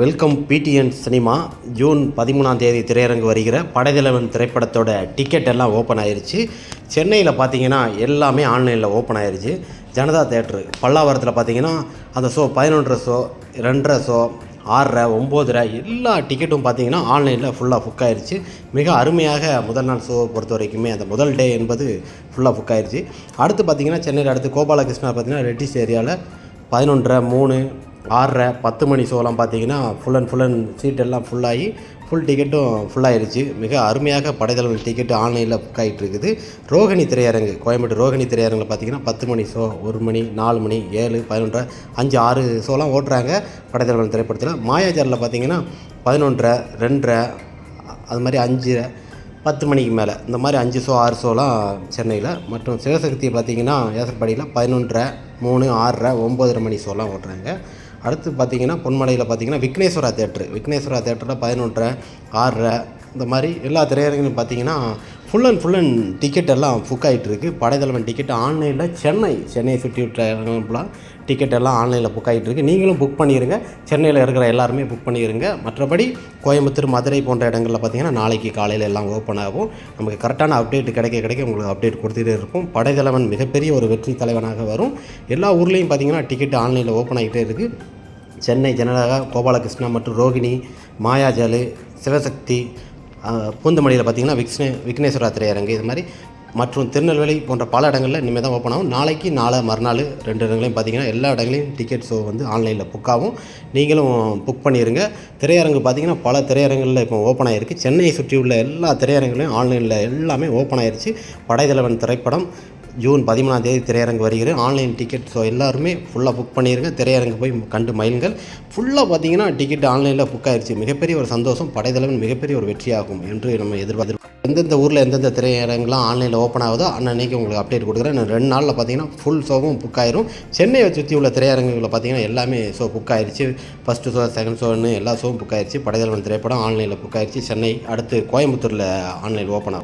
Welcome PTN cinema June பதிமூணாம் தேதி திரையரங்கு வருகிற படைதலைவன் திரைப்படத்தோட டிக்கெட் எல்லாம் ஓப்பன் ஆயிருச்சு. சென்னையில் பார்த்தீங்கன்னா எல்லாமே ஆன்லைனில் ஓப்பன் ஆயிருச்சு. ஜனதா தேட்ரு பல்லாவரத்தில் பார்த்தீங்கன்னா அந்த ஷோ பதினொன்றரை ஷோ ரெண்டரை ஷோ ஆறரை ஒம்போதரை எல்லா டிக்கெட்டும் பார்த்தீங்கன்னா ஆன்லைனில் ஃபுல்லாக புக் ஆயிடுச்சு மிக அருமையாக முதல் நாள் ஷோவை பொறுத்த வரைக்குமே அந்த முதல் டே என்பது ஃபுல்லாக புக் ஆயிடுச்சு அடுத்து பார்த்தீங்கன்னா சென்னையில் அடுத்து கோபாலகிருஷ்ணா பார்த்தீங்கன்னா ரெட்டிஸ் ஏரியாவில் பதினொன்றரை மூணு ஆறரை பத்து மணி ஷோலாம் பார்த்தீங்கன்னா ஃபுல் அண்ட் ஃபுல் அண்ட் சீட்டெல்லாம் ஃபுல்லாகி ஃபுல் டிக்கெட்டும் ஃபுல்லாகிருச்சு மிக அருமையாக படைதளவன் டிக்கெட் ஆன்லைனில் புக் ஆகிட்டு இருக்குது. ரோகிணி திரையரங்கு கோயம்புத்தூர் ரோகிணி திரையரங்கில் பார்த்தீங்கன்னா பத்து மணி ஷோ ஒரு மணி நாலு மணி ஏழு பதினொன்றரை அஞ்சு ஆறு ஷோலாம் ஓட்டுறாங்க படைதளவன் திரைப்படத்தில். மாயாஜாரில் பார்த்தீங்கன்னா பதினொன்றரை ரெண்டரை அது மாதிரி அஞ்சு பத்து மணிக்கு மேலே. இந்த மாதிரி அஞ்சு ஷோ ஆறு ஷோலாம் சென்னையில். மற்றும் சிவசக்தி பார்த்தீங்கன்னா ஏசர்பாடியில் பதினொன்றரை மூணு ஆறரை ஒம்போதரை மணி ஷோலாம் ஓட்டுறாங்க. அடுத்து பார்த்தீங்கன்னா பொன்மலையில் பார்த்தீங்கன்னா விக்னேஸ்வரா தேட்ரு. விக்னேஸ்வரா தேட்டரில் பதினொன்றரை ஆறரை இந்த மாதிரி எல்லா திரையரங்கிலும் பார்த்தீங்கன்னா full and full and ticket எல்லாம் புக் ஆகிட்டு படைத்தலைவன் டிக்கெட் ஆன்லைனில் சென்னை சென்னையை சுற்றி விட்ட டிக்கெட் எல்லாம் ஆன்லைனில் புக் ஆகிட்டு இருக்கு நீங்களும் புக் பண்ணிடுங்க சென்னையில் இருக்கிற எல்லாருமே புக் பண்ணிடுங்க மற்றபடி கோயம்புத்தூர் மதுரை போன்ற இடங்களில் பார்த்தீங்கன்னா நாளைக்கு காலையில் எல்லாம் ஓப்பன் ஆகும். நமக்கு கரெக்டான அப்டேட் கிடைக்க கிடைக்க உங்களுக்கு அப்டேட் கொடுத்துட்டே இருக்கும் படைத்தலைவன் மிகப்பெரிய ஒரு வெற்றி தலைவனாக வரும். எல்லா ஊர்லேயும் பார்த்தீங்கன்னா டிக்கெட் ஆன்லைனில் ஓப்பன் ஆகிட்டே இருக்குது சென்னை ஜனதா கோபாலகிருஷ்ணா மற்றும் ரோகிணி மாயாஜாலு சிவசக்தி பூந்தமல்லியில் பார்த்தீங்கன்னா விக்னே விக்னேஸ்வரா திரையரங்கு இது மாதிரி. மற்றும் திருநெல்வேலி போன்ற பல இடங்களில் இனிமேல் தான் ஓப்பன் ஆகும். நாளைக்கு நாளை மறுநாள் ரெண்டு இடங்களையும் பார்த்தீங்கன்னா எல்லா இடங்களையும் டிக்கெட் ஷோ வந்து ஆன்லைனில் புக் ஆகும். நீங்களும் புக் பண்ணிடுங்க திரையரங்கு பார்த்தீங்கன்னா பல திரையரங்குகளில் இப்போ ஓப்பன் ஆகிருக்கு சென்னையை சுற்றியுள்ள எல்லா திரையரங்குகளையும் ஆன்லைனில் எல்லாமே ஓப்பன் ஆகிருச்சு படைத்தலைவன் திரைப்படம் ஜூன் பதிமூணாம் தேதி திரையரங்கு வருகிறது. ஆன்லைன் டிக்கெட் ஸோ எல்லாருமே ஃபுல்லாக புக் பண்ணிடுங்க திரையரங்கு போய் கண்டு மயிலுங்கள் ஃபுல்லாக பார்த்தீங்கன்னா டிக்கெட் ஆன்லைனில் புக் ஆயிருச்சு. மிகப்பெரிய ஒரு சந்தோஷம் படைத்தலைவன் மிகப்பெரிய ஒரு வெற்றியாகும் என்று நம்ம எதிர்பார்த்து எந்தெந்த ஊரில் எந்தெந்த திரையரங்குலாம் ஆன்லைனில் ஓப்பன் ஆகுதோ அன்னன்னைக்கு உங்களுக்கு அப்டேட் கொடுக்குறேன். ரெண்டு நாளில் பார்த்தீங்கன்னா ஃபுல் ஷோவும் புக் ஆயிரும். சென்னையை சுற்றி உள்ள திரையரங்குகளில் பார்த்தீங்கன்னா எல்லாமே ஷோ புக் ஆயிடுச்சு ஃபஸ்ட்டு ஷோ செகண்ட் ஷோன்னு எல்லா ஷோவும் புக் ஆயிடுச்சு படைதளவன் திரைப்படம் ஆன்லைனில் புக் ஆயிடுச்சு சென்னை அடுத்து கோயம்புத்தூரில் ஆன்லைன் ஓப்பன் ஆகும்.